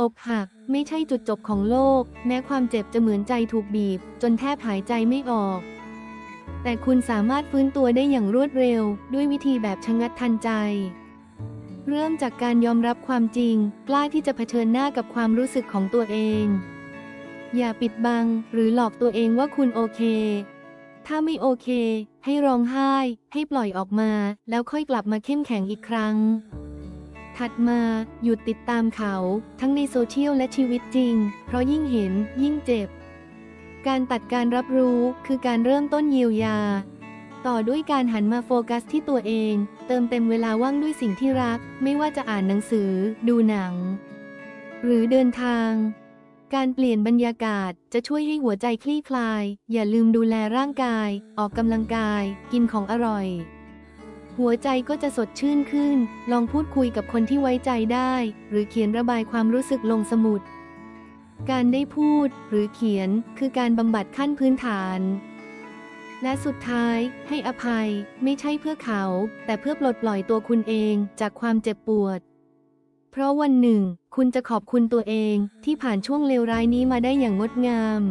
อกหักไม่ใช่จุดจบของโลก แม้ความเจ็บจะเหมือนใจถูกบีบ จนแทบหายใจไม่ออก แต่คุณสามารถฟื้นตัวได้อย่างรวดเร็ว ด้วยวิธีแบบชะงัดทันใจ เริ่มจากการยอมรับความจริง กล้าที่จะเผชิญหน้ากับความรู้สึกของตัวเอง อย่าปิดบัง หรือหลอกตัวเองว่าคุณโอเค ถ้าไม่โอเค ให้ร้องไห้ ให้ปล่อยออกมา แล้วค่อยกลับมาเข้มแข็งอีกครั้ง ถัดมาหยุดติดตามเขา ทั้งในโซเชียลและชีวิตจริง เพราะยิ่งเห็นยิ่งเจ็บ การตัดการรับรู้คือการเริ่มต้นเยียวยา ต่อด้วยการหันมาโฟกัสที่ตัวเอง เติมเต็มเวลาว่างด้วยสิ่งที่รัก ไม่ว่าจะอ่านหนังสือ ดูหนัง หรือเดินทาง การเปลี่ยนบรรยากาศจะช่วยให้หัวใจคลี่คลาย อย่าลืมดูแลร่างกาย ออกกำลังกาย กินของอร่อย หัวใจก็จะสดชื่นขึ้น ลองพูดคุยกับคนที่ไว้ใจได้ หรือเขียนระบายความรู้สึกลงสมุด การได้พูดหรือเขียนคือการบำบัดขั้นพื้นฐาน และสุดท้ายให้อภัยไม่ใช่เพื่อเขา แต่เพื่อปลดปล่อยตัวคุณเองจากความเจ็บปวด เพราะวันหนึ่ง คุณจะขอบคุณตัวเองที่ผ่านช่วงเลวร้ายนี้มาได้อย่างงดงาม